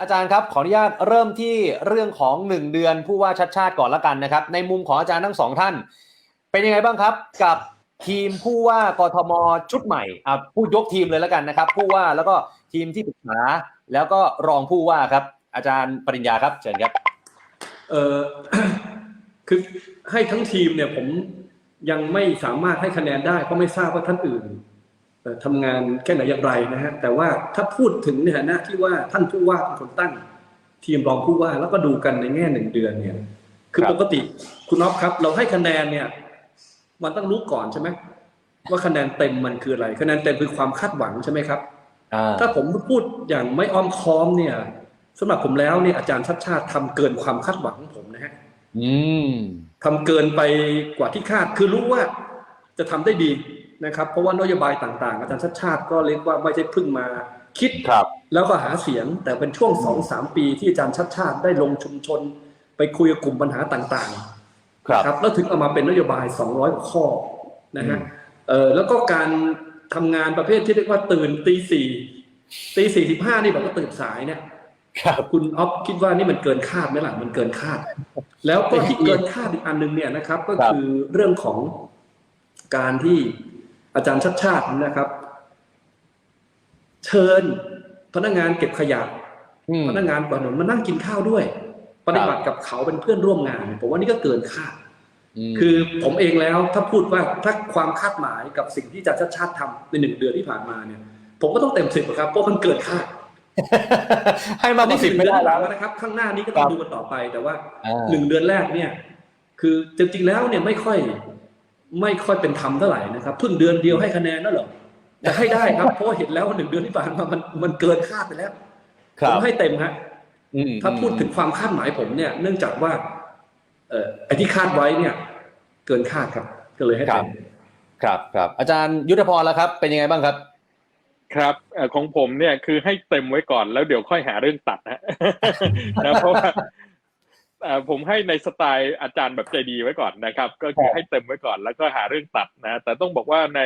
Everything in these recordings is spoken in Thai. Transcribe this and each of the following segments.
อาจารย์ครับขออนุญาตเริ่มที่เรื่องของหนึ่งเดือนผู้ว่าชัดชาติก่อนละกันนะครับ ในมุมของอาจารย์ทั้งสองท่าน เป็นยังไงบ้างครับ กับทีมผู้ว่ากทมชุดใหม่อะพูดยกทีมเลยล้วกันนะครับ ผู้ว่าแล้วก็ทีมที่ปรึกษาแล้วก็รองผู้ว่าครับ อาจารย์ปริญญาครับเชิญครับเออคือให้ทั้งทีมเนี่ยผมยังไม่สามารถให้คะแนนได้เพราะไม่ทราบว่าท่านอื่น ทำงานแค่ไหนอย่างไรนะฮะแต่ว่าถ้าพูดถึงในฐานะที่ว่าท่านผู้ว่าเป็นคนตั้ง ทีมรองผู้ว่าแล้วก็ดูกันในแง่หนึ่งเดือนเนี่ย คือครับปกติคุณน็อฟครับ เราให้คะแนนเนี่ย มันต้องรู้ก่อนใช่ไหมว่าคะแนนเต็มมันคืออะไร คะแนนเต็มคือความคาดหวังใช่ไหมครับอ่าถ้าผมพูดอย่างไม่อ้อมค้อมเนี่ยสำหรับผมแล้วเนี่ยอาจารย์ชัดชาติทำเกินความคาดหวังของผมนะฮะอืมทำเกินไปกว่าที่คาดคือรู้ว่าจะทำได้ดี นะครับ เพราะว่านโยบายต่างๆ อาจารย์ชัดชาติก็เรียกว่าไม่ใช่เพิ่งมาคิดครับ แล้วก็หาเสียงแต่เป็นช่วงสองสามปีที่อาจารย์ชัดชาติได้ลงชุมชน ไปคุยกับกลุ่มปัญหาต่างๆ ครับครับแล้วถึงเอามาเป็นนโยบาย 200กว่าข้อนะฮะอืมเออแล้วก็การทำงานประเภทที่เรียกว่าตื่นตีสี่ตีสี่สิบห้านี่บอกว่าตื่นสายเนี่ยครับคุณออฟคิดว่านี่มันเกินคาดไหมล่ะมันเกินคาด แล้วก็ที่เกินคาดอีกอันหนึงเนี่ยนะครับ ก็ครับคือเรื่องของการที่ อาจารย์ชัดชาตินะครับ เชิญพนักงานเก็บขยะอืมพนักงานกวาดถนนมานั่งกินข้าวด้วย ปฏิบัติกับเขาเป็นเพื่อนร่วมงานผมว่านี่ก็เกินคาดมคือผมเองแล้วถ้าพูดว่าถ้าความคาดหมายกับสิ่งที่อาจารย์ชัดชาติทำในหนึ่งเดือนที่ผ่านมาเนี่ย ผมก็ต้องเต็มสิบครับเพราะมันเกินคาดให้มากกว่าสิบไม่ได้หแล้ลัวงนะครับ ข้างหน้านี้ก็ต้อคงรับดูกันต่อไปแต่ว่าอ่าหนึ่งเดือนแรกเนี่ย คือจริงๆแล้วเนี่ยไม่ค่อย ไม่ค่อยเป็นธรรมเท่าไหร่นะครับเพิ่งเดือนเดียวให้คะแนนนั่นเหรอแต่ให้ได้ครับ เพราะว่าเห็นแล้วว่าหนึ่งเดือนที่ผ่านมามันมันเกินคาดไปแล้วคผรับมให้เต็มฮะอืมถ้าพูดถึงความคาดหมายผมเนี่ย เนื่องจากว่า เอ่อไอ้ที่คาดไว้เนี่ย เกินคาดครับ ก็เลยให้ครัเต็บมครับครับ อาจารย์ยุทธพรแล้วครับ เป็นยังไงบ้างครับ ครับเอ่อของผมเนี่ยคือให้เต็มไว้ก่อนแล้วเดี๋ยวค่อยหาเรื่องตัดนะนะเพราะว่าเอ่อ ผมให้ในสไตล์อาจารย์แบบใจดีไว้ก่อนนะครับ ก็คือครับให้เต็มไว้ก่อนแล้วก็หาเรื่องตัดนะแต่ต้องบอกว่าใน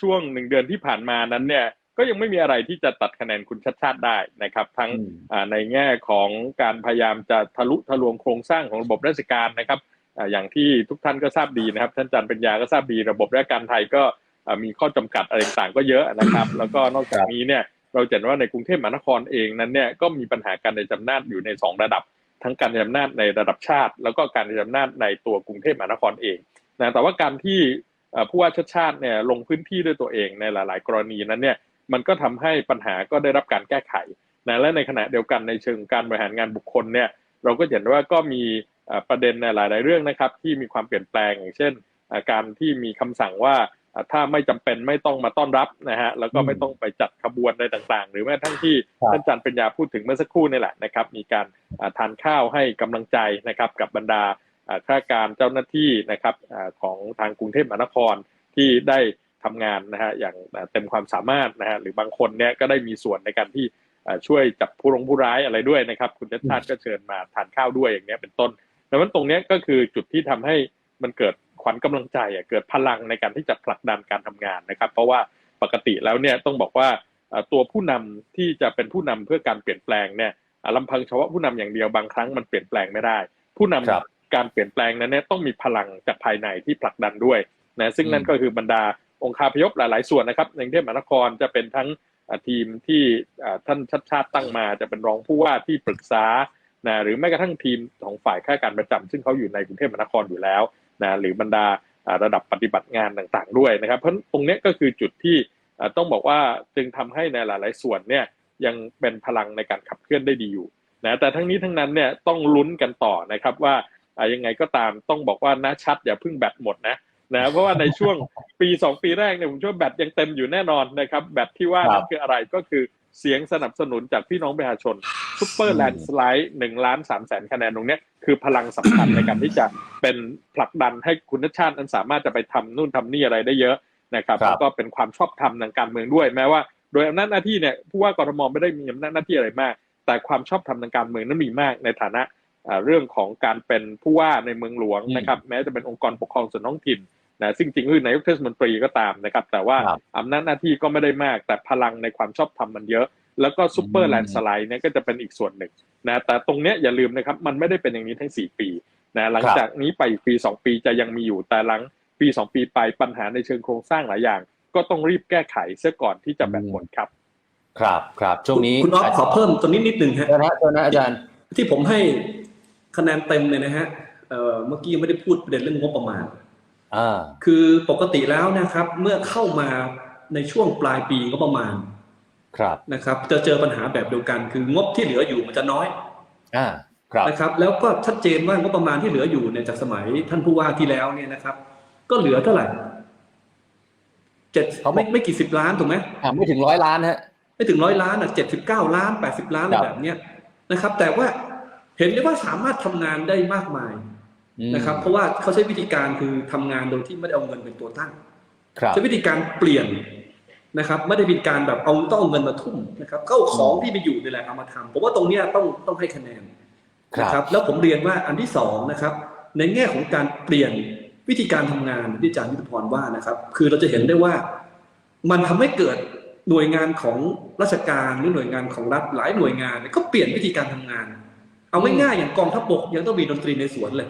ช่วงหนึ่งเดือนที่ผ่านมานั้นเนี่ยก็ยังไม่มีอะไรที่จะตัดคะแนนคุณชัดชาติได้นะครับ ทั้งอืมอ่าในแง่ของการพยายามจะทะลุทะลวงโครงสร้างของระบบราชการนะครับอ่าอย่างที่ทุกท่านก็ทราบดีนะครับ ท่านอาจารย์ปัญญาก็ทราบดีระบบราชการไทยก็อ่ามีข้อจำกัดอะไรต่างๆก็เยอะนะครับ แล้วก็นอกจากนี้เนี่ยเราจะเห็นว่าในกรุงเทพมหานครเองนั้นเนี่ยก็มีปัญหาการในจำนาจอยู่ในสองระดับ ทั้งการในจำนาจในระดับชาติ แล้วก็การในจำนาจในตัวกรุงเทพมหานครเองนะแต่ว่าการที่ผู้ว่าชาติชาติเนี่ยลงพื้นที่ด้วยตัวเองในหลาย ๆ กรณีนั้นเนี่ยมันก็ทำให้ปัญหาก็ได้รับการแก้ไขนะและในขณะเดียวกันในเชิงการบริหารงานบุคคลเนี่ยเราก็เห็นว่าก็มีประเด็นในหลาย ๆ เรื่องนะครับที่มีความเปลี่ยนแปลงอย่างเช่น การที่มีคำสั่งว่า ถ้าไม่จำเป็นไม่ต้องมาต้อนรับนะฮะแล้วก็ไม่ต้องไปจัดขบวนอะไรต่างๆ หรือแม้กระทั่งที่ครับท่านอาจารย์ปัญญาพูดถึงเมื่อสักครู่นี่แหละนะครับ มีการเอ่อทานข้าวให้กำลังใจนะครับกับบรรดาเอ่อข้าราชการเจ้าหน้าที่นะครับเอ่อของทางกรุงเทพมหานครที่ได้ทำงานนะฮะอย่างเต็มความสามารถนะฮะหรือบางคนเนี่ยก็ได้มีส่วนในการที่เอ่อช่วยจับผู้ลงผู้ร้ายอะไรด้วยนะครับ คุณชัดชาติก็เชิญมาทานข้าวด้วยอย่างเนี้ยเป็นต้นดังนั้นตรงเนี้ยก็คือจุดที่ทำให้มันเกิด ขวัญกำลังใจอะเกิดพลังในการที่จะผลักดันการทำงานนะครับ เพราะว่าปกติแล้วเนี่ยต้องบอกว่าเอ่อตัวผู้นำที่จะเป็นผู้นำเพื่อการเปลี่ยนแปลงเนี่ยอะลำพังเฉพาะผู้นำอย่างเดียวบางครั้งมันเปลี่ยนแปลงไม่ได้ ผู้นำครับการเปลี่ยนแปลงนั้นเนี่ยต้องมีพลังจากภายในที่ผลักดันด้วยนะซึ่งนั่นอืมก็คือบรรดาองค์คาพยพหลาย ๆ ส่วนนะครับในกรุงเทพมหานครจะเป็นทั้งอ่าทีมที่อ่าท่านชัดชาติตั้งมาจะเป็นรองผู้ว่าที่ปรึกษานะหรือแม้กระทั่งทีมของฝ่ายข้าราชการประจำซึ่งเขาอยู่ในกรุงเทพมหานครอยู่แล้ว นะหรือบรรดาอ่าระดับปฏิบัติงานต่างๆด้วยนะครับ เพราะตรงเนี้ยก็คือจุดที่อ่าต้องบอกว่าจึงทำให้ในหลาย ๆ ส่วนเนี่ยยังเป็นพลังในการขับเคลื่อนได้ดีอยู่นะแต่ทั้งนี้ทั้งนั้นเนี่ยต้องลุ้นกันต่อนะครับว่าอ่ายังไงก็ตามต้องบอกว่านะชัดอย่าเพิ่งแบตหมดนะนะเพราะว่าในช่วงปีสองปีแรกเนี่ยผมเชื่อว่าแบตยังเต็มอยู่แน่นอนนะครับแบตที่ว่าครันั่บนคืออะไรก็คือ เสียงสนับสนุนจากพี่น้องประชาชนซุปเปออืร์มแลนด์สไลด์หนึ่งล้านสามแสนคะแนนตรงเนี้ยคือพลังสำคัญในการที่จะเป็นผลักดันให้คุณชาตินั้นสามารถจะไปทำนู่นทำนี่อะไรได้เยอะนะครับครับแล้วก็เป็นความชอบธรรมทางการเมืองด้วยแม้ว่า โดยอำนาจหน้าที่เนี่ยผู้ว่ากทมไม่ได้มีอำนาจหน้าที่อะไรมาก แต่ความชอบธรรมทางการเมืองนั้นมีมากในฐานะอ่าเรื่องของการเป็นผู้ว่าในเมืองหลวงอืมนะครับ แม้จะเป็นองค์กรปกครองส่วนท้องถิ่น นะซึ่งจริงๆคือนายกเทศมนตรีก็ตามนะครับ แต่ว่าครับอำนาจหน้าที่ก็ไม่ได้มาก แต่พลังในความชอบธรรมมันเยอะ แล้วก็ซูเปออืร์มแลนด์สไลด์เนี่ยก็จะเป็นอีกส่วนหนึ่งนะแต่ตรงเนี้ยอย่าลืมนะครับมันไม่ได้เป็นอย่างนี้ทั้ง 4 ปีนะหลังจากนี้ไปอีกปี 2 ปีจะยังมีอยู่แต่หลังปี 2 ปีไปปัญหาในเชิงโครงสร้างหลายอย่าง ก็ต้องรีบแก้ไขเสียก่อนที่จะแบ่งผลครับ ครับครับช่วงนี้คุณอ๊อฟขอเพิ่มตรงนี้นิดนึงฮะเชิญนะเชิญนะอาจารย์ที่ผมให้คะแนนเต็มเลยนะฮะเอ่อเมื่อกี้ยังไม่ได้พูดประเด็นเรื่องงบประมาณอ่า คือปกติแล้วนะครับ เมื่อเข้ามาในช่วงปลายปีงบประมาณ ครับนะครับ จะเจอปัญหาแบบเดียวกัน คืองบที่เหลืออยู่มันจะน้อยอ่าครับนะครับ แล้วก็ชัดเจนว่างบประมาณที่เหลืออยู่เนี่ยจากสมัยท่านผู้ว่าที่แล้วเนี่ยนะครับ ก็เหลือเท่าไหร่เจ็ดไม่ไม่กี่สิบล้านถูกไหมอ่าไม่ถึงร้อยล้านฮะไม่ถึงร้อยล้านอะเจ็ดสิบเก้าล้านแปดสิบล้านอะไรครับแบบเนี้ยนะครับ แต่ว่าเห็นได้ว่าสามารถทำงานได้มากมายอืม นะครับ เพราะว่าเขาใช้วิธีการคือทำงานโดยที่ไม่ได้เอาเงินเป็นตัวตั้งครับใช้วิธีการเปลี่ยนนะครับไม่ได้เป็นการแบบเอาต้องเอาเงินมาทุ่มนะครับก็เอาของที่มีอยู่นี่แหละเอามาทำผมว่าตรงเนี้ยต้องต้องให้คะแนนครับนะครับ แล้วผมเรียนว่าอันที่สองนะครับ ในแง่ของการเปลี่ยนวิธีการทำงานที่อาจารย์ยุทธพรว่านะครับ คือเราจะเห็นได้ว่ามันทำให้เกิดหน่วยงานของราชการหรือหน่วยงานของรัฐหลายหน่วยงานเนี่ยก็เปลี่ยนวิธีการทำงาน เอาง่ายๆอย่างกองทัพบกยังต้องมีดนตรีในสวนเลย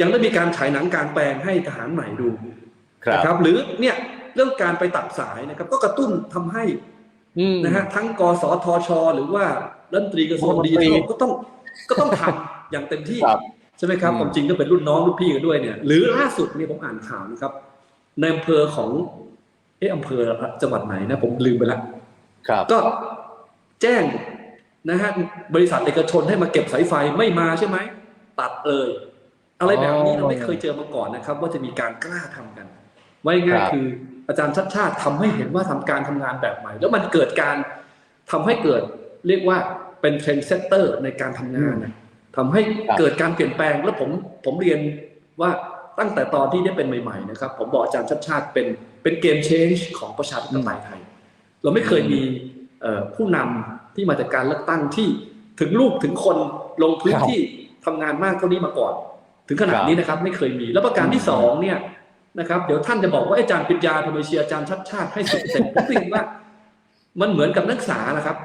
ยังต้องมีการฉายหนังกลางแปลงให้ทหารใหม่ดูครับนะครับ หรือเนี่ยเรื่องการไปตัดสายนะครับ ก็กระตุ้นทำให้อืมนะฮะทั้งกสทช หรือว่ารัฐมนตรีกระทรวงรัฐมนดิตรีจิทัลก็ต้องก็ต้องทำอย่างเต็มที่ครับใช่ไหมครับอืมความจริงก็เป็นรุ่นน้องรุ่นพี่กันด้วยเนี่ย หรือล่าสุดเนี่ยผมอ่านข่าวนะครับในอำเภอของเอออำเภอจังหวัดไหนนะผมลืมไปละครับก็แจ้งนะฮะบริษัทเอกชนให้มาเก็บสายไฟไม่มาใช่ไหม ตัดเลยอะไรแบบนี้อ๋อเราไม่เคยเจอมาก่อนนะครับ ว่าจะมีการกล้าทำกันว่าง่ายครับๆคืออาจารย์ชัดชาติทำให้เห็นว่าทำการทำงานแบบใหม่ แล้วมันเกิดการทำให้เกิดเรียกว่าเป็นเทรนด์เซตเตอร์ในการทำงานนะทำให้ครับเกิดการเปลี่ยนแปลงแล้วผมผมเรียนว่าตั้งแต่ตอนที่ได้เป็นใหม่ๆนะครับ ผมบอกอาจารย์ชัดชาติเป็นเป็นเกมเชนจ์ของประชาธิปไตยไทย เราไม่เคยมีเอ่อผู้นำที่มาจากการเลือกตั้งที่ถึงลูกถึงคนลงพื้นที่ ทำงานมากเท่านี้มาก่อน ถึงขนาดนี้นะครับไม่เคยมี แล้วประการที่สองเนี่ยนะครับ เดี๋ยวท่านจะบอกว่าอาจารย์ปริญญาทำไมเชียร์อาจารย์ชัดชาติให้สิบเต็มผมคิดว่า มันเหมือนกับนักศึกษานะครับ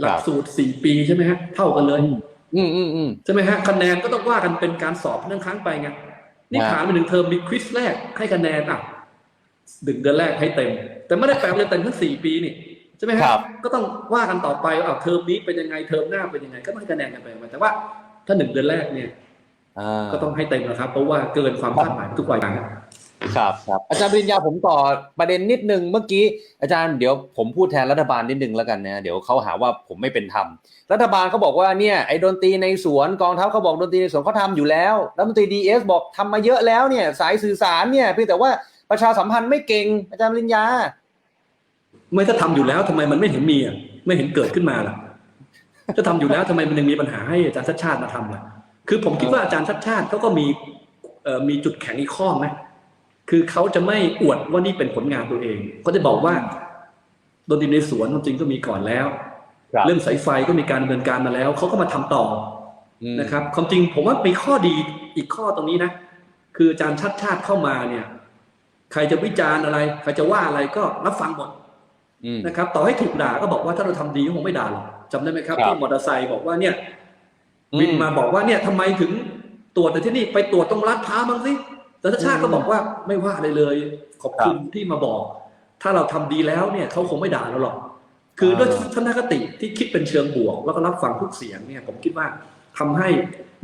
หลักสูตรสี่ปีใช่ไหมฮะเท่ากันเลย อืมอืมอืมใช่ไหมฮะคะแนนก็ต้องว่ากันเป็นการสอบนั่งค้างไปไงนี่ครับผ่านไปหนึ่งเทอมมีควิสแรกให้คะแนนอะดึงเดือนแรกให้เต็ม แต่ไม่ได้แปลว่าจะเต็มทั้งสี่ปีนี่ใช่ไหมฮะครับ ก็ต้องว่ากันต่อไปว่าอะเทอมนี้เป็นยังไงเทอมหน้าเป็นยังไง ก็ต้องให้คะแนนกันไปแต่ว่า ถ้าหนึ่งเดือนแรกเนี่ยอ่าก็ต้องให้เต็มนะครับ เพราะว่าเกินความคาดหมายทุกวัยนะครับครับครับ อาจารย์ปริญญาผมต่อประเด็นนิดนึงเมื่อกี้อาจารย์เดี๋ยวผมพูดแทนรัฐบาลนิดนึงแล้วกันนะเดี๋ยวเขาหาว่าผมไม่เป็นธรรมรัฐบาลเขาบอกว่าเนี่ยไอ้ดนตรีในสวนกองทัพเขาบอกดนตรีในสวนเขาทำอยู่แล้วรัฐมนตรีดีเอสบอกทำมาเยอะแล้วเนี่ย สายสื่อสารเนี่ยเพียงแต่ว่าประชาสัมพันธ์ไม่เก่งอาจารย์ปริญญา ไม่ถ้าทำอยู่แล้วทำไมมันไม่เห็นมีอะไม่เห็นเกิดขึ้นมาล่ะ ถ้าทำอยู่แล้วทำไมมันยังมีปัญหาให้อาจารย์ชัดชาติมาทำล่ะคือผมคิดว่าอาจารย์ชัดชาติเขาก็มีเอ่อมีจุดแข็งอีกข้อไหมคือเขาจะไม่อวดว่านี่เป็นผลงานตัวเองเขาจะบอกว่าดนตรีในสวนจริงๆก็มีก่อนแล้วครับเรื่องสายไฟก็มีการดำเนินการมาแล้วเขาก็มาทำต่ออืมนะครับ ความจริงผมว่ามีข้อดีอีกข้อตรงนี้นะ คืออาจารย์ชัดชาติเข้ามาเนี่ย ใครจะวิจารณ์อะไร ใครจะว่าอะไรก็รับฟังหมดอืมนะครับ ต่อให้ถูกด่าก็บอกว่าถ้าเราทำดีก็คงไม่ด่าหรอก จำได้ไหมครับครับที่มอเตอร์ไซค์บอกว่าเนี่ยอืมวินมาบอกว่าเนี่ยทำไมถึงตรวจแต่ที่นี่ไปตรวจตรงร้านค้าบ้างสิแต่ชัดชาติก็บอกว่าไม่ว่าอะไรเลย ขอบคุณที่มาบอก ถ้าเราทำดีแล้วเนี่ยเขาคงไม่ด่าเราหรอกคือด้วยทัศนคติที่คิดเป็นเชิงบวก แล้วก็รับฟังทุกเสียงเนี่ยผมคิดว่าทำให้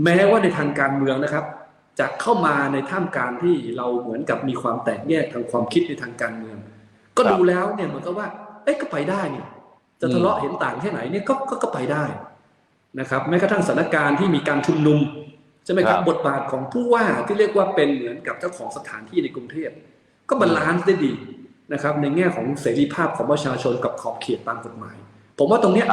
แม้ว่าในทางการเมืองนะครับ จะเข้ามาในท่ามกลางที่เราเหมือนกับมีความแตกแยกทางความคิดในทางการเมือง ก็ดูแล้วเนี่ยเหมือนกับว่าเอ้ยก็ไปได้เนี่ย จะทะเลาะเห็นต่างแค่ไหนเนี่ยก็ก็ก็ไปได้นะครับ แม้กระทั่งสถานการณ์ที่มีการชุมนุมใช่ไหมครับครับบทบาทของผู้ว่าที่เรียกว่าเป็นเหมือนกับเจ้าของสถานที่ในกรุงเทพก็บาลานซ์ได้ดีนะครับ ในแง่ของเสรีภาพของประชาชนกับขอบเขตตามกฎหมาย ผมว่าตรงเนี้ย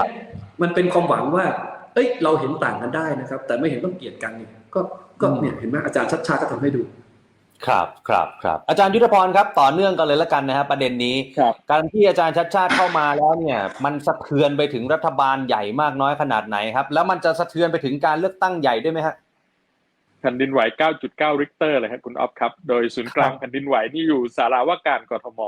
มันเป็นความหวังว่า เอ้ยเราเห็นต่างกันได้นะครับ แต่ไม่เห็นต้องเกลียดกันเนี่ยก็ก็เนี่ยเห็นไหมอาจารย์ชัดชาติก็ทำให้ดู ครับครับครับอาจารย์ยุทธพรครับต่อเนื่องกันเลยแล้วกันนะครับประเด็นนี้ครับการที่อาจารย์ชัดชาติเข้ามาแล้วเนี่ยมันสะเทือนไปถึงรัฐบาลใหญ่มากน้อยขนาดไหนครับ แล้วมันจะสะเทือนไปถึงการเลือกตั้งใหญ่ด้วยไหมฮะแผ่นดินไหว 9.9 ริกเตอร์เลยครับคุณออฟครับ โดยศูนย์กลางแผ่นดินไหวนี่อยู่สาราว่าการกทม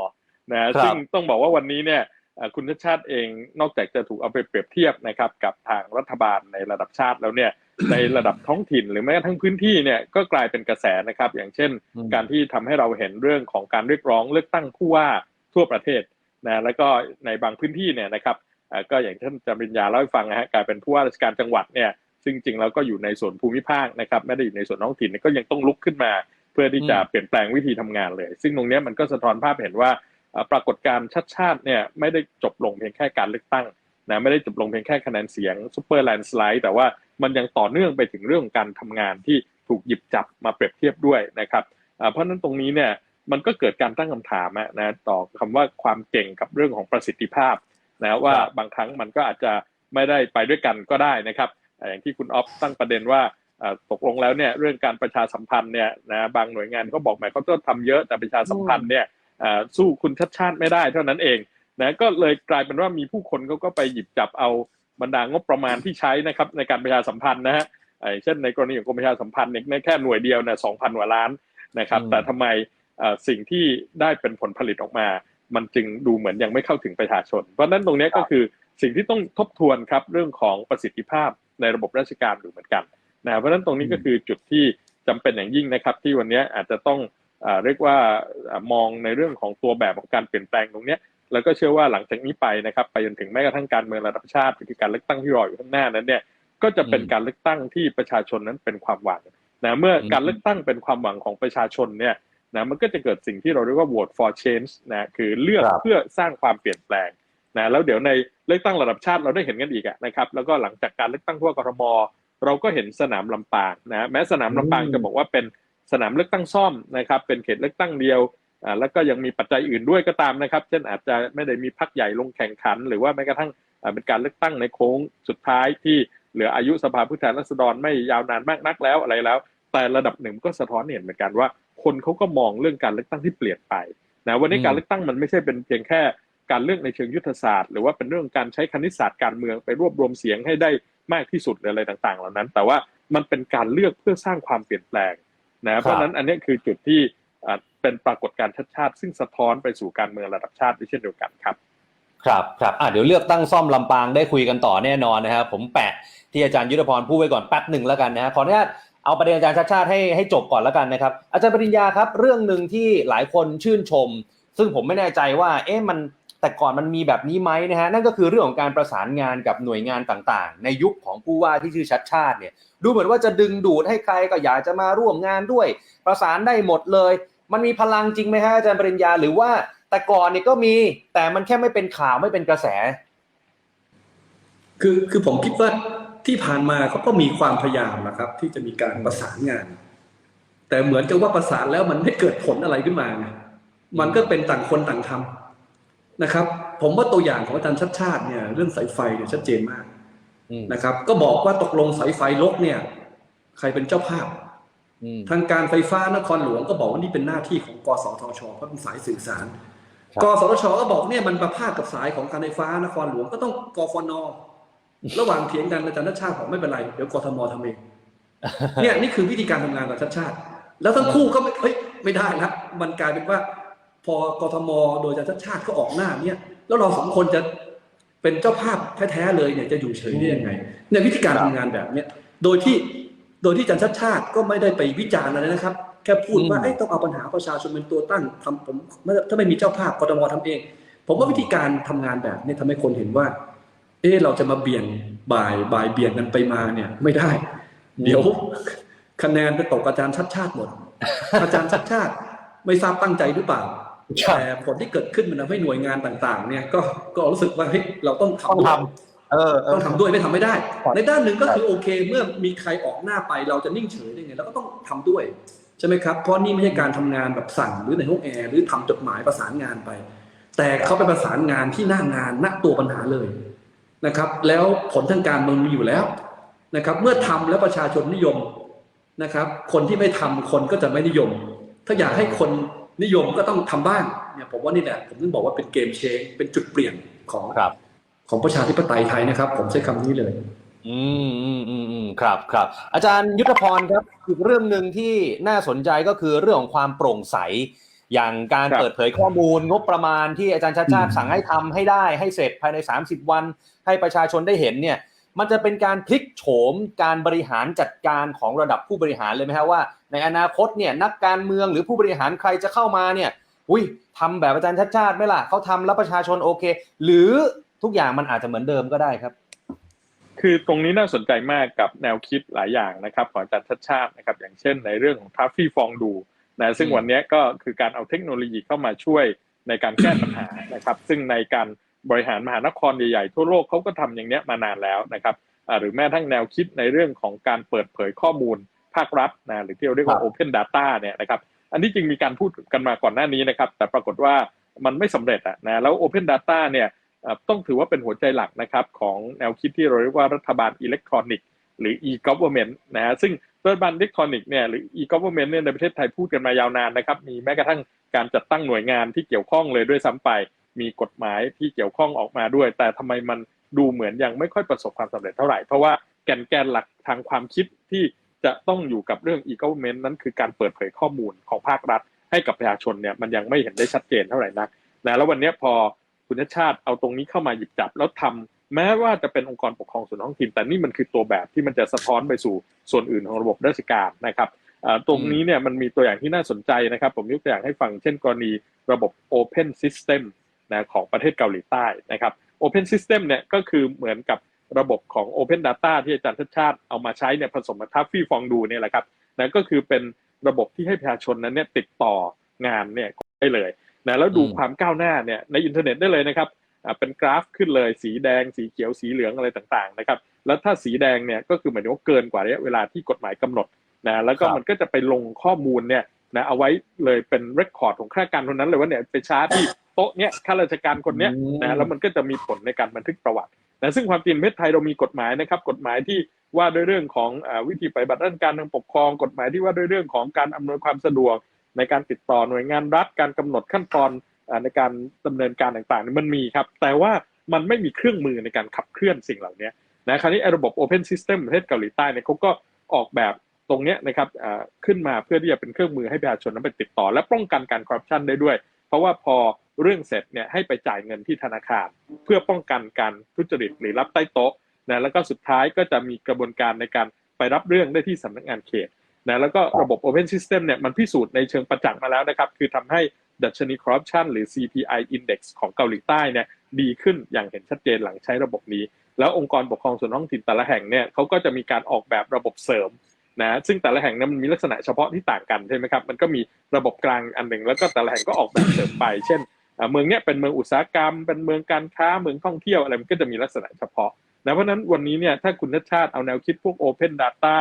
นะครับซึ่งต้องบอกว่าวันนี้เนี่ยอ่อคุณชาติชาติเองนอกจากจะถูกเอาไปเปรียบเทียบนะครับกับทางรัฐบาลในระดับชาติแล้วเนี่ย ในระดับท้องถิ่นหรือแม้กระทั่งพื้นที่เนี่ยก็กลายเป็นกระแสนะครับ อย่างเช่นอืมการที่ทำให้เราเห็นเรื่องของการเรียกร้องเลือกตั้งผู้ว่าทั่วประเทศนะแล้วก็ในบางพื้นที่เนี่ยนะครับอ่าก็อย่างที่ท่านจำริญญาเล่าให้ฟังนะฮะกลายเป็นผู้ว่าราชการจังหวัดเนี่ยซึ่งจริงแล้วก็อยู่ในส่วนภูมิภาคนะครับไม่ได้อยู่ในส่วนท้องถิ่นเนี่ยก็ยังต้องลุกขึ้นมา เพื่อที่จะเปลี่ยนแปลงวิธีทำงานเลย ซึ่งตรงเนี้ยมันก็สะท้อนภาพเห็นว่าอ่าปรากฏการณ์ชัดชาติเนี่ยไม่ได้จบลงเพียงแค่การเลือกตั้งนะไม่ได้จบลงเพียงแค่คะแนนเสียงซูเปอร์แลนด์สไลด์แต่ว่า มันยังต่อเนื่องไปถึงเรื่องของการทำงานที่ถูกหยิบจับมาเปรียบเทียบด้วยนะครับอ่าเพราะฉะนั้นตรงนี้เนี่ยมันก็เกิดการตั้งคำถามอะนะต่อคำว่าความเก่งกับเรื่องของประสิทธิภาพนะว่าครับบางครั้งมันก็อาจจะไม่ได้ไปด้วยกันก็ได้นะครับอ่าอย่างที่คุณออฟตั้งประเด็นว่าอ่าตกลงแล้วเนี่ยเรื่องการประชาสัมพันธ์เนี่ยนะบางหน่วยงานก็บอกหมายเขาต้องทำเยอะแต่ประชาสัมพันธ์เนี่ยอ่าสู้คุณชัดชาติไม่ได้เท่านั้นเองนะก็เลยกลายเป็นว่ามีผู้คนเขาก็ไปหยิบจับเอา บรรดางบประมาณที่ใช้นะครับในการประชาสัมพันธ์นะฮะอ่าเช่นในกรณีของกรมประชาสัมพันธ์เนี่ยแค่หน่วยเดียวเนี่ยสองพันกว่าล้านนะครับอืมแต่ทำไมอ่าสิ่งที่ได้เป็นผลผลิตออกมา มันจึงดูเหมือนยังไม่เข้าถึงประชาชน เพราะฉะนั้นตรงเนี้ยก็คือสิ่งที่ต้องทบทวนครับเรื่องของประสิทธิภาพในระบบราชการอยู่เหมือนกันนะเพราะฉะนั้นตรงนี้ก็คือจุดที่จำเป็นอย่างยิ่งนะครับ ที่วันนี้อาจจะต้องอ่าเรียกว่าอ่ามองในเรื่องของตัวแบบของการเปลี่ยนแปลงตรงเนี้ย แล้วก็เชื่อว่าหลังจากนี้ไปนะครับ ไปจนถึงแม้กระทั่งการเมืองระดับชาติคือการเลือกตั้งที่รออยู่ข้างหน้านั้นเนี่ยก็จะเป็นอืมการเลือกตั้งที่ประชาชนนั้นเป็นความหวังนะเมื่ออมการเลือกตั้งเป็นความหวังของประชาชนเนี่ยนะมันก็จะเกิดสิ่งที่เราเรียกว่า vote for change นะคือเลือกครับเพื่อสร้างความเปลี่ยนแปลงนะแล้วเดี๋ยวในเลือกตั้งระดับชาติเราได้เห็นกันอีกอะนะครับ แล้วก็หลังจากการเลือกตั้งผู้ว่ากทมเราก็เห็นสนามลำปางนะแม้สนามลำปางอืมจะบอกว่าเป็นสนามเลือกตั้งซ่อมนะครับ เป็นเขตเลือกตั้งเดียวอ่า แล้วก็ยังมีปัจจัยอื่นด้วยก็ตามนะครับ เช่นอาจจะไม่ได้มีพักใหญ่ลงแข่งขัน หรือว่าแม้กระทั่งเป็นการเลือกตั้งในโค้งสุดท้ายที่เหลืออายุสภาผู้แทนราษฎรไม่ยาวนานมากนักแล้วอะไรแล้ว แต่ระดับหนึ่งก็สะท้อนเห็นเหมือนกันว่า คนเขาก็มองเรื่องการเลือกตั้งที่เปลี่ยนไปนะวันนี้การเลือกตั้งมันไม่ใช่เป็นเพียงแค่การเลือกในเชิงยุทธศาสตร์ หรือว่าเป็นเรื่องการใช้คณิตศาสตร์การเมืองไปรวบรวมเสียงให้ได้มากที่สุดหรืออะไรต่าง ๆ เหล่านั้น แต่ว่ามันเป็นการเลือกเพื่อสร้างความเปลี่ยนแปลงนะเพราะนั้นอันนี้คือจุดที่ เป็นปรากฏการณ์ชัดชาติ ซึ่งสะท้อนไปสู่การเมืองระดับชาติด้วยเช่นเดียวกันครับ ครับครับเดี๋ยวเลือกตั้งซ่อมลำปางได้คุยกันต่อแน่นอนนะครับผมแปะที่อาจารย์ยุทธพรพูดไว้ก่อนแป๊บหนึ่งแล้วกันนะฮะขออนุญาตเอาประเด็นอาจารย์ชาติชาติให้ให้จบก่อนแล้วกันนะครับอาจารย์ปริญญาครับ เรื่องหนึ่งที่หลายคนชื่นชม ซึ่งผมไม่แน่ใจว่า เอ๊ะมันแต่ก่อนมันมีแบบนี้ไหมนะฮะนั่นก็คือเรื่องของการประสานงานกับหน่วยงานต่างๆ ในยุคของผู้ว่าที่ชื่อชัดชาติเนี่ยดูเหมือนว่าจะดึงดูดให้ใครก็อยากจะมาร่วมงานด้วย ประสานได้หมดเลย มันมีพลังจริงไหมฮะอาจารย์ปริญญาหรือว่าแต่ก่อนเนี่ยก็มีแต่มันแค่ไม่เป็นข่าวไม่เป็นกระแส คือคือผมคิดว่าที่ผ่านมาเขาก็มีความพยายามนะครับ ที่จะมีการประสานงาน แต่เหมือนกับว่าประสานแล้วมันไม่เกิดผลอะไรขึ้นมาไงมันก็เป็นต่างคนต่างทำนะครับ ผมว่าตัวอย่างของอาจารย์ชัดชาติเนี่ยเรื่องสายไฟเนี่ยชัดเจนมากนะครับ ก็บอกว่าตกลงสายไฟลกเนี่ย ใครเป็นเจ้าภาพ ทางการไฟฟ้านครหลวงก็บอกว่านี่เป็นหน้าที่ของกสทช เพราะเป็นสายสื่อสารครับกสทชก็บอกเนี่ยมันประพาสกับสายของการไฟฟ้านครหลวงก็ต้องกฟน ระหว่างเถียงกันอาจารย์ชัดชาติบอกไม่เป็นไร เดี๋ยวกทมทำเองเนี่ยนี่คือวิธีการทำงานของชัดชาติ แล้วทั้งคู่ก็ไม่เฮ้ยไม่ได้ละมันกลายเป็นว่า พอกทมโดยอาจารย์ชัดชาติก็ออกหน้าเนี่ยแล้วเราสองคนจะเป็นเจ้าภาพแท้ๆเลยเนี่ยจะอยู่เฉยได้ยังไงเนี่ยวิธีการทำงานแบบเนี้ยโดยที่ โดยที่อาจารย์ชัดชาติก็ไม่ได้ไปวิจารณ์อะไรนะครับ แค่พูดว่าอืมเอ้ยต้องเอาปัญหาประชาชนเป็นตัวตั้งทำผมถ้าไม่มีเจ้าภาพกทมทำเอง ผมว่าวิธีการทำงานแบบนี้ทำให้คนเห็นว่า เออเราจะมาเบี่ยงบ่ายบ่ายเบี่ยงกันไปมาเนี่ย ไม่ได้ เดี๋ยวคะแนนไปตกอาจารย์ชัดชาติหมด อาจารย์ชัดชาติไม่ทราบตั้งใจหรือเปล่าครับแต่ผลที่เกิดขึ้นมันทำให้หน่วยงานต่าง ๆ เนี่ยก็ก็รู้สึกว่าเฮ้ยเราต้องต้องทำ ด้วยทำเออเออต้องทำด้วยไม่ทำไม่ได้ครับในด้านหนึ่งก็คือโอเค เมื่อมีใครออกหน้าไปเราจะนิ่งเฉยได้ไงเราก็ต้องทำด้วยใช่ไหมครับเพราะนี่ไม่ใช่การทำงานแบบสั่งหรือในห้องแอร์หรือทำจดหมายประสานงานไป แต่เขาไปประสานงานที่หน้างานณตัวปัญหาเลยนะครับ แล้วผลทางการเมืองมีอยู่แล้วนะครับ เมื่อทำแล้วประชาชนนิยมนะครับ คนที่ไม่ทำคนก็จะไม่นิยม ถ้าอยากให้คนนิยมก็ต้องทำบ้างเนี่ยผมว่านี่แหละผมถึงบอกว่าเป็นเกมเชงเป็นจุดเปลี่ยนของครับ ของประชาธิปไตยไทยนะครับ ผมใช้คำนี้เลย อืมอืมอืมอืมครับครับ อาจารย์ยุทธพรครับอีกเรื่องหนึ่งที่น่าสนใจก็คือเรื่องของความโปร่งใส อย่างการครับเปิดเผยข้อมูลงบประมาณที่อาจารย์ชาติชาติอืมสั่งให้ทำให้ได้ให้เสร็จภายใน 30 วัน ให้ประชาชนได้เห็นเนี่ย มันจะเป็นการพลิกโฉมการบริหารจัดการของระดับผู้บริหารเลยไหมครับว่า ในอนาคตเนี่ยนักการเมืองหรือผู้บริหารใครจะเข้ามาเนี่ยอุ้ยทำแบบอาจารย์ชาติชาติไหมล่ะเขาทำแล้วประชาชนโอเค หรือ ทุกอย่างมันอาจจะเหมือนเดิมก็ได้ครับ คือตรงนี้น่าสนใจมากกับแนวคิดหลายอย่างนะครับของอาจารย์ชัดชาตินะครับ อย่างเช่นในเรื่องของทัฟฟี่ฟองดูนะซึ่งวันนี้ก็คือการเอาเทคโนโลยีเข้ามาช่วยในการแก้ปัญหานะครับ ซึ่งในการบริหารมหานครใหญ่ๆทั่วโลกเขาก็ทำอย่างเนี้ยมานานแล้วนะครับหรือแม้ทั้งแนวคิดในเรื่องของการเปิดเผยข้อมูลภาครัฐนะหรือที่เราเรียกว่า Open Data เนี่ยนะครับอันนี้จริงมีการพูดกันมาก่อนหน้านี้นะครับ แต่ปรากฏว่ามันไม่สำเร็จอะนะแล้ว Open Data เนี่ย ต้องถือว่าเป็นหัวใจหลักนะครับของแนวคิดที่เราเรียกว่ารัฐบาลอิเล็กทรอนิกส์หรือ e-government นะฮะซึ่งรัฐบาลอิเล็กทรอนิกส์เนี่ยหรือ e-government เนี่ยในประเทศไทยพูดกันมายาวนานนะครับมีแม้กระทั่งการจัดตั้งหน่วยงานที่เกี่ยวข้องเลยด้วยซ้ำไป มีกฎหมายที่เกี่ยวข้องออกมาด้วย แต่ทำไมมันดูเหมือนยังไม่ค่อยประสบความสำเร็จเท่าไหร่ เพราะว่าแกนแกนหลักทางความคิดที่จะต้องอยู่กับเรื่อง e-government นั้นคือการเปิดเผยข้อมูลของภาครัฐ ให้กับประชาชนเนี่ยมันยังไม่เห็นได้ชัดเจนเท่าไหร่นักนะแล้ววันนี้พอ คุณชาติชาติเอาตรงนี้เข้ามาหยิบจับแล้วทำแม้ว่าจะเป็นองค์กรปกครองส่วนท้องถิ่น แต่นี่มันคือตัวแบบที่มันจะสะท้อนไปสู่ส่วนอื่นของระบบราชการนะครับตรงนี้เนี่ยมันมีตัวอย่างที่น่าสนใจนะครับ ผมยกตัวอย่างให้ฟังเช่นกรณีระบบ Open System นะของประเทศเกาหลีใต้นะครับ Open System เนี่ยก็คือเหมือนกับระบบของ Open Data ที่อาจารย์ชาติชาติเอามาใช้เนี่ยผสมกับทัฟฟี่ฟองดูเนี่ยแหละครับนะก็คือเป็นระบบที่ให้ประชาชนนั้นเนี่ยติดต่องานเนี่ยได้เลย นะแล้วดูอืมความก้าวหน้าเนี่ยในอินเทอร์เน็ตได้เลยนะครับอ่าเป็นกราฟขึ้นเลยสีแดง สีเขียวสีเหลืองอะไรต่างๆนะครับแล้วถ้าสีแดงเนี่ยก็คือหมายถึงว่าเกินกว่าระยะเวลาที่กฎหมายกำหนดนะแล้วก็ครับมันก็จะไปลงข้อมูลเนี่ยนะเอาไว้เลยเป็นเรคคอร์ดของข้าราชการคนนั้นเลยว่าเนี่ยไปชาร์จที่โต๊ะเนี่ยข้าราชการคนเนี้ยอืมนะแล้วมันก็จะมีผลในการบันทึกประวัตินะซึ่งความจริงประเทศไทยเรามีกฎหมายนะครับ กฎหมายที่ว่าด้วยเรื่องของอาวิธีปฏิบัติราชการทางปกครอง กฎหมายที่ว่าด้วยเรื่องของการอำนวยความสะดวก ในการติดต่อหน่วยงานรัฐการกำหนดขั้นตอนในการดำเนินการต่างๆมันมีครับ แต่ว่ามันไม่มีเครื่องมือในการขับเคลื่อนสิ่งเหล่านี้นะคราวนี้ระบบ Open System ประเทศเกาหลีใต้เนี่ยเขาก็ออกแบบตรงนี้นะครับขึ้นมาเพื่อที่จะเป็นเครื่องมือให้ประชาชนนั้นไปติดต่อ และป้องกันการคอร์รัปชันได้ด้วย เพราะว่าพอเรื่องเสร็จเนี่ยให้ไปจ่ายเงินที่ธนาคาร เพื่อป้องกันการทุจริตหรือรับใต้โต๊ะนะแล้วก็สุดท้ายก็จะมีกระบวนการในการไปรับเรื่องได้ที่สำนักงานเขต นะแล้วก็ระบบ Open System เนี่ยมันพิสูจน์ในเชิงประจักษ์มาแล้วนะครับ คือทำให้ดัชนีคอร์รัปชันหรือ CPI Index ของเกาหลีใต้เนี่ยดีขึ้นอย่างเห็นชัดเจนหลังใช้ระบบนี้ แล้วองค์กรปกครองส่วนท้องถิ่นแต่ละแห่งเนี่ยเขาก็จะมีการออกแบบระบบเสริมนะซึ่งแต่ละแห่งนั้นมันมีลักษณะเฉพาะที่ต่างกันใช่ไหมครับมันก็มีระบบกลางอันหนึ่งแล้วก็แต่ละแห่งก็ออกแบบเสริมไป เช่นอ่าเมืองเนี้ยเป็นเมืองอุตสาหกรรม เป็นเมืองการค้าเมืองท่องเที่ยวอะไรมันก็จะมีลักษณะเฉพาะนะเพราะฉะนั้นวันนี้เนี่ยถ้าคุณชาติชาติเอาแนวคิดพวก Open Data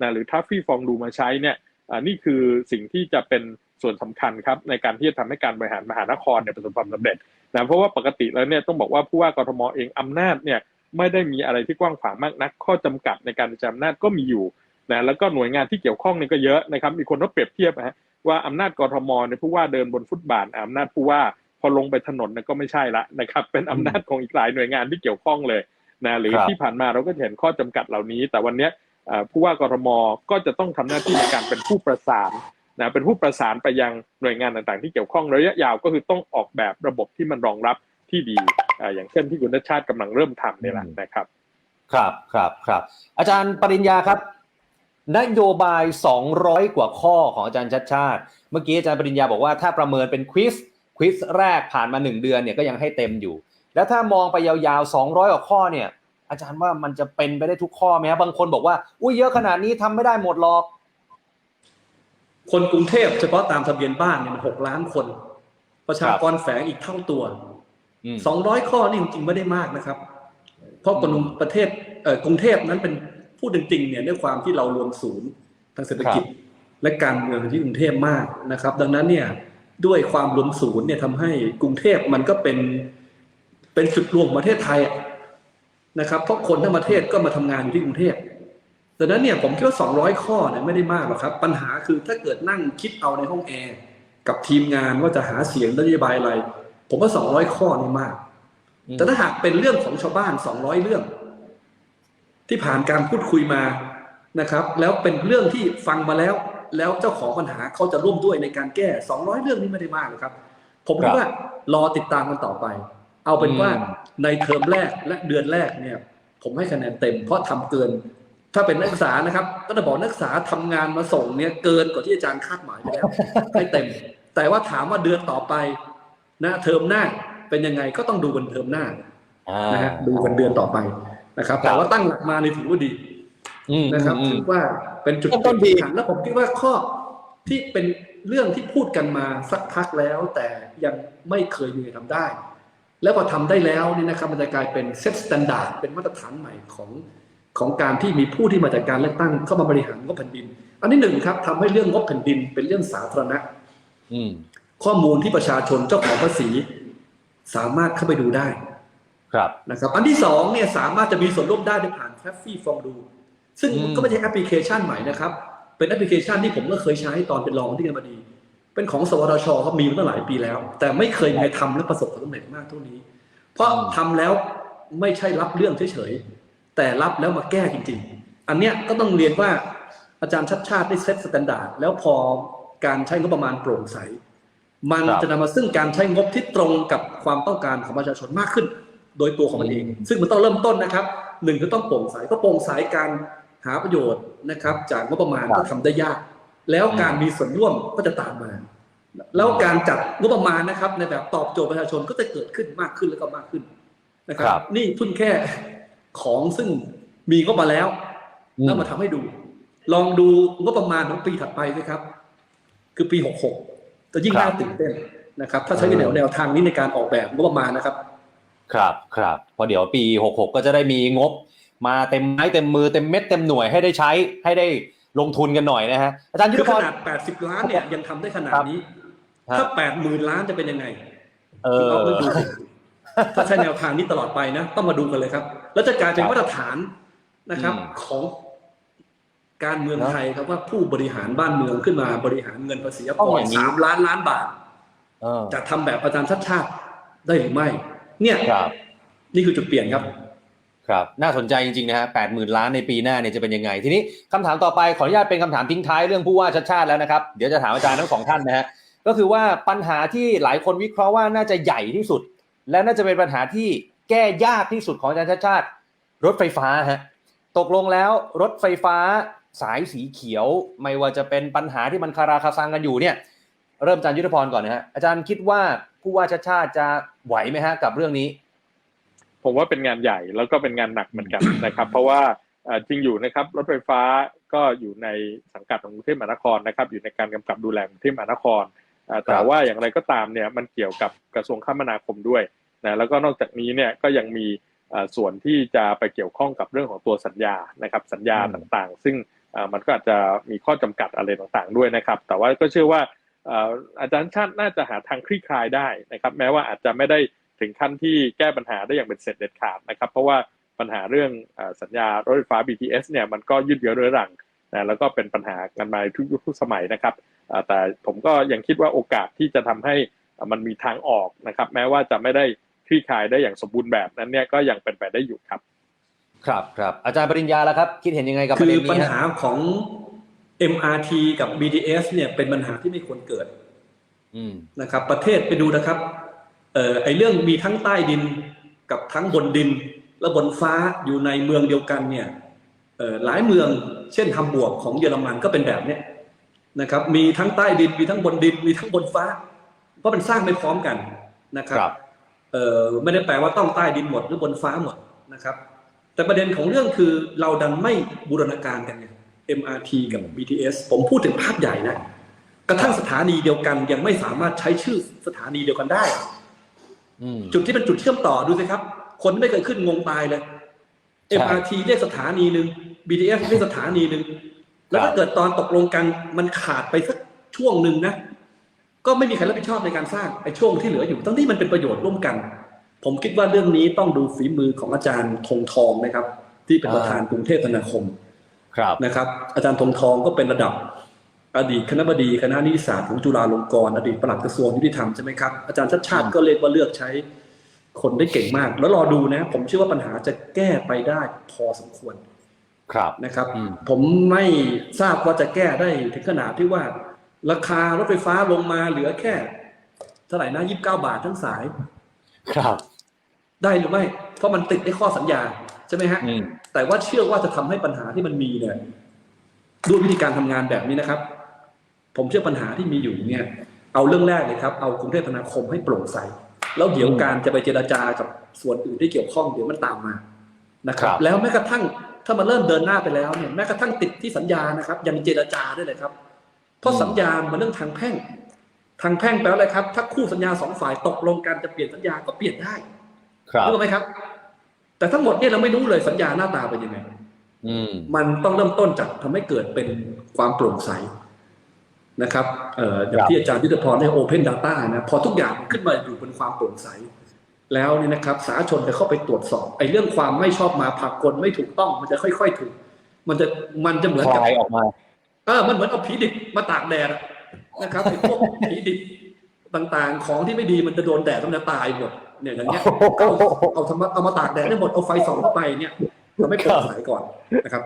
นะหรือ Taffy ฟองดูมาใช้เนี่ยอ่านี่คือสิ่งที่จะเป็นส่วนสำคัญครับในการที่จะทำให้การบริหารมหานครเนี่ยประสบความสำเร็จนะเพราะว่าปกติแล้วเนี่ยต้องบอกว่าผู้ว่ากทมเองอำนาจเนี่ยไม่ได้มีอะไรที่กว้างขวางมากนัก ข้อจำกัดในการใช้อำนาจก็มีอยู่นะแล้วก็หน่วยงานที่เกี่ยวข้องเนี่ยก็เยอะนะครับมีคนก็เปรียบเทียบนะฮะว่าอำนาจกทมเนี่ยผู้ว่าเดินบนฟุตบาทอำนาจผู้ว่าพอลงไปถนนเนี่ยก็ไม่ใช่ละนะครับ เป็นอำนาจของอีกหลายหน่วยงานที่เกี่ยวข้องเลยนะหรือครับที่ผ่านมาเราก็จะเห็นข้อจำกัดเหล่านี้ แต่วันเนี้ยอ่า ผู้ว่ากทมก็จะต้องทำหน้าที่ในการเป็นผู้ประสานนะเป็นผู้ประสานไปยังหน่วยงานต่างๆ ที่เกี่ยวข้องระยะยาวก็คือต้องออกแบบระบบที่มันรองรับที่ดีอ่าอย่างเช่นที่คุณชาติชาติกำลังเริ่มทำนี่แหละนะครับ ครับครับครับอาจารย์ปริญญาครับ นโยบาย 200 กว่าข้อของอาจารย์ชัดชาติ เมื่อกี้อาจารย์ปริญญาบอกว่าถ้าประเมินเป็นควิสควิสแรกผ่านมา 1 เดือนเนี่ยก็ยังให้เต็มอยู่ แล้วถ้ามองไปยาวๆ 200 กว่าข้อเนี่ย อาจารย์ว่ามันจะเป็นไปได้ทุกข้อไหมครับบางคนบอกว่าอุ้ยเยอะขนาดนี้ทำไม่ได้หมดหรอก คนกรุงเทพเฉพาะตามทะเบียนบ้านเนี่ยมันหกล้านคน ประชากรแฝงอีกเท่าตัวอืมสองร้อยข้อนี่จริงๆไม่ได้มากนะครับ เพราะคนประเทศเอ่อกรุงเทพนั้นเป็นพูดจริงๆเนี่ยด้วยความที่เรารวมศูนย์ทางเศรษฐกิจและการเมืองที่กรุงเทพมากนะครับ ดังนั้นเนี่ยด้วยความรวมศูนย์เนี่ยทำให้กรุงเทพมันก็เป็นเป็นจุดรวมของประเทศไทยอะ นะครับเพราะคนทั้งประเทศก็มาทำงานอยู่ที่กรุงเทพดังนั้นเนี่ยผมคิดว่า 200 ข้อเนี่ยไม่ได้มากหรอกครับ ปัญหาคือถ้าเกิดนั่งคิดเอาในห้องแอร์กับทีมงานว่าจะหาเสียงนโยบายอะไร ผมว่า 200 ข้อนี่มากอืมแต่ถ้าหากเป็นเรื่องของชาวบ้าน 200 เรื่อง ที่ผ่านการพูดคุยมานะครับ แล้วเป็นเรื่องที่ฟังมาแล้ว แล้วเจ้าของปัญหาเขาจะร่วมด้วยในการแก้ 200 เรื่องนี้ไม่ได้มากนะครับ ผมคิดว่ารอติดตามกันต่อไป เอาเป็นว่าอืมในเทอมแรกและเดือนแรกเนี่ย ผมให้คะแนนเต็ม เพราะทำเกิน ถ้าเป็นนักศึกษานะครับ ก็จะบอกนักศึกษาทำงานมาส่งเนี่ยเกินกว่าที่อาจารย์คาดหมายไปแล้วให้เต็ม แต่ว่าถามว่าเดือนต่อไปนะเทอมหน้าเป็นยังไงก็ต้องดูกันเทอมหน้าอ่านะฮะดูกันเดือนต่อไปนะครับครับ แต่ว่าตั้งหลักมาในถือว่าดีอืมนะครับอืมถือว่าเป็นจุดเริ่มต้นดีสำคัญแล้วผมคิดว่าข้อที่เป็นเรื่องที่พูดกันมาสักพักแล้ว แต่ยังไม่เคยมีใครทำได้ แล้วพอทำได้แล้วนี่นะครับมันจะกลายเป็นเซตสแตนดาร์ดเป็นมาตรฐานใหม่ของของการที่มีผู้ที่มาจากการเลือกตั้งเข้ามาบริหารงบแผ่นดิน อันที่หนึ่งครับทำให้เรื่องงบแผ่นดินเป็นเรื่องสาธารณะอืมข้อมูลที่ประชาชนเจ้าของภาษี สามารถเข้าไปดูได้ ครับนะครับ อันที่สองเนี่ยสามารถจะมีส่วนร่วมได้โดยผ่านแฟฟี่ฟองดู ซึ่งอืมก็ไม่ใช่แอปพลิเคชันใหม่นะครับ เป็นแอปพลิเคชันที่ผมก็เคยใช้ตอนเป็นรองที่การบดี เป็นของสวทชเขามีมาตั้งหลายปีแล้ว แต่ไม่เคยมีใครทำและประสบความสำเร็จมากเท่านี้ เพราะทำแล้วไม่ใช่รับเรื่องเฉยๆแต่รับแล้วมาแก้จริง ๆ อันเนี้ยก็ต้องเรียนว่าอาจารย์ชัดชาติได้เซตสแตนดาร์ดแล้วพอการใช้งบประมาณโปร่งใส มันครับจะนำมาซึ่งการใช้งบที่ตรงกับความต้องการของประชาชนมากขึ้น โดยตัวของมันเอง ซึ่งมันต้องเริ่มต้นนะครับหนึ่งคือต้องโปร่งใสก็โปร่งใสการหาประโยชน์นะครับ จากงบประมาณครับก็ทำได้ยาก แล้วการมีส่วนร่วมก็จะตามมา แล้วการจัดงบประมาณนะครับ ในแบบตอบโจทย์ประชาชนก็จะเกิดขึ้นมากขึ้นแล้วก็มากขึ้นนะครัครับนี่เพิ่งแค่ของซึ่งมีงบมาแล้วอืมแล้วมาทำให้ดู ลองดูงบประมาณของปีถัดไปนะครับ คือปี66จะยิ่งครับน่าตื่นเต้นนะครับ ถ้าใช้แนวแนวทางนี้ในการออกแบบงบประมาณนะครับ ครับครับเพราะเดี๋ยวปี66ก็จะได้มีงบ มาเต็มไม้เต็มมือเต็มเม็ดเต็มหน่วยให้ได้ใช้ให้ได้ ลงทุนกันหน่อยนะฮะอาจารย์ยุทคืธอพขรนาด80ล้านเนี่ยยังทำได้ขนาดนี้ครับถ้า80,000ล้านจะเป็นยังไง เอคุณอเอาไปดูสิถ้าใช้แนวทางนี้ตลอดไปนะ ต้องมาดูกันเลยครับ แล้วจะกลายเป็นครับมาตรฐานนะครับอืมของการเมืองเนอะไทยครับว่าผู้บริหารบ้านเมืองขึ้นมาบริหารเงินภาษีต้องก่ออนย่างนี้สามล้านล้านบาทเออจะทำแบบอาจารย์ชัดชาติได้หรือไม่ เนี่ยครับนี่คือจุดเปลี่ยนครับ ครับน่าสนใจจริงๆนะฮะแปดหมื่นล้านในปีหน้าเนี่ยจะเป็นยังไง ทีนี้คำถามต่อไปขออนุญาตเป็นคำถามทิ้งท้ายเรื่องผู้ว่าชัดชาติแล้วนะครับ เดี๋ยวจะถามอาจารย์ทั้งสองท่านนะฮะก็คือว่าปัญหาที่หลายคนวิเคราะห์ว่าน่าจะใหญ่ที่สุด และน่าจะเป็นปัญหาที่แก้ยากที่สุดของอาจารย์ชัดชาติ รถไฟฟ้าฮะตกลงแล้วรถไฟฟ้าสายสีเขียว ไม่ว่าจะเป็นปัญหาที่มันคาราคาซังกันอยู่เนี่ย เริ่มอาจารย์ยุทธพรก่อนนะฮะอาจารย์คิดว่าผู้ว่าชัดชาติจะไหวไหมฮะกับเรื่องนี้ ผมว่าเป็นงานใหญ่แล้วก็เป็นงานหนักเหมือนกันนะครับ เพราะว่าเอ่อจริงอยู่นะครับรถไฟฟ้าก็อยู่ในสังกัดของกรุงเทพมหานครนะครับ อยู่ในการกำกับดูแลของกรุงเทพมหานครเอ่อแต่ครับว่าอย่างไรก็ตามเนี่ยมันเกี่ยวกับกระทรวงคมนาคมด้วยนะแล้วก็นอกจากนี้เนี่ยก็ยังมีเอ่อส่วนที่จะไปเกี่ยวข้องกับเรื่องของตัวสัญญานะครับ สัญญาอืมต่างๆ ซึ่งเอ่อมันก็อาจจะมีข้อจำกัดอะไรต่างๆด้วยนะครับ แต่ว่าก็เชื่อว่าเอ่ออาจารย์ชาติน่าจะหาทางคลี่คลายได้นะครับ แม้ว่าอาจจะไม่ได้ ถึงขั้นที่แก้ปัญหาได้อย่างเป็นเสร็จเด็ดขาดนะครับเพราะว่าปัญหาเรื่องเอ่อสัญญารถไฟฟ้า BTS เนี่ยมันก็ยืดเยื้อเรื้อรังนะแล้วก็เป็นปัญหากันมาทุกยุคทุกสมัยนะครับเอ่อแต่ผมก็ยังคิดว่าโอกาสที่จะทำให้เอ่อมันมีทางออกนะครับ แม้ว่าจะไม่ได้คลี่คลายได้อย่างสมบูรณ์แบบนั้นเนี่ยก็ยังเป็นไปได้อยู่ครับ ครับครับอาจารย์ปริญญาแล้วครับ คิดเห็นยังไงกับปคืระอเด็นปัญนี้ฮะหาของ MRT กับ BTS เนี่ยเป็นปัญหาที่ไม่ควรเกิดอืมนะครับ ประเทศไปดูนะครับเอ่อไอเรื่องมีทั้งใต้ดินกับทั้งบนดิน และบนฟ้าอยู่ในเมืองเดียวกันเนี่ยเอ่อหลายเมืองเช่นฮัมบวร์กของเยอรมันก็เป็นแบบเนี้ยนะครับ มีทั้งใต้ดินมีทั้งบนดิน มีทั้งบนฟ้า เพราะมันสร้างไม่พร้อมกันนะครับครับเอ่อไม่ได้แปลว่าต้องใต้ดินหมดหรือบนฟ้าหมดนะครับ แต่ประเด็นของเรื่องคือเราดันไม่บูรณาการกันไง MRT กับ BTS ผมพูดถึงภาพใหญ่นะกระทั่งสถานีเดียวกันยังไม่สามารถใช้ชื่อสถานีเดียวกันได้อืม จุดที่เป็นจุดเชื่อมต่อดูสิครับ คนไม่เคยขึ้นงงตายเลยใช่ MRT เรียกสถานีหนึ่ง BTS เรียกสถานีหนึ่งแล้วครัถ้าบเกิดตอนตกลงกันมันขาดไปสักช่วงหนึ่งนะ ก็ไม่มีใครรับผิดชอบในการสร้างไอ้ช่วงที่เหลืออยู่ทั้งที่มันเป็นประโยชน์ร่วมกัน ผมคิดว่าเรื่องนี้ต้องดูฝีมือของอาจารย์ธงทองนะครับ ที่เป็นประธานกรุงเทพธนาคมครับนะครับ อาจารย์ธงทองก็เป็นระดับ อดีตคณะบดีคณะนิติศาสตร์ของจุฬาลงกรณ์อดีตปลัดกระทรวงยุติธรรมใช่ไหมครับอาจารย์ชัดชาติก็เรียกว่าเลือกใช้คนได้เก่งมาก แล้วรอดูนะ ผมเชื่อว่าปัญหาจะแก้ไปได้พอสมควรครับนะครับอืมผมไม่ทราบว่าจะแก้ได้ถึงขนาดที่ว่า ราคารถไฟฟ้าลงมาเหลือแค่เท่าไหร่นะยี่สิบเก้าบาททั้งสาย ครับ ได้หรือไม่ เพราะมันติดในข้อสัญญาใช่ไหมฮะอืมแต่ว่าเชื่อว่าจะทำให้ปัญหาที่มันมีเนี่ยด้วยวิธีการทำงานแบบนี้นะครับ ผมเชื่อปัญหาที่มีอยู่เนี่ย เอาเรื่องแรกเลยครับ เอากรุงเทพธนาคมให้โปร่งใส แล้วเดี๋ยวอืมการจะไปเจรจากับส่วนอื่นที่เกี่ยวข้องเดี๋ยวมันตามมานะครับครับแล้วแม้กระทั่งถ้ามาเริ่มเดินหน้าไปแล้วเนี่ยแม้กระทั่งติดที่สัญญานะครับ ยังเจรจาได้เลยครับ เพราะสัญญามันเรื่องทางแพ่ง ทางแพ่งแปลว่าอะไรครับ ถ้าคู่สัญญาสองฝ่ายตกลงกันจะเปลี่ยนสัญญาก็เปลี่ยนได้ครับรู้ไหมครับ แต่ทั้งหมดเนี่ยเราไม่รู้เลยสัญญาหน้าตาเป็นยังไงอืมมันต้องเริ่มต้นจากทำให้เกิดเป็นความโปร่งใส นะครับเอ่ออย่างที่อาจารย์ยุทธพรได้ Open Data นะพอทุกอย่างขึ้นมาอยู่บนความโปร่งใส แล้วเนี่ยนะครับสาธารณชนจะเข้าไปตรวจสอบไอ้เรื่องความไม่ชอบมาพากลไม่ถูกต้องมันจะค่อย ๆ ถูก มันจะมันจะเหมือนคกับลายออกมาเออมันเหมือนเอาผีดิบมาตากแดดอะนะครับไอ้พวกผีดิบต่างๆ ของที่ไม่ดีมันจะโดนแดดมันจะตายหมดเนี่ยอย่างเงี้ยเอาเอาทำมาเอามาตากแดดได้หมดเอาไฟส่องเข้าไปเนี่ยทำให้โปร่งใสก่อนนะครับ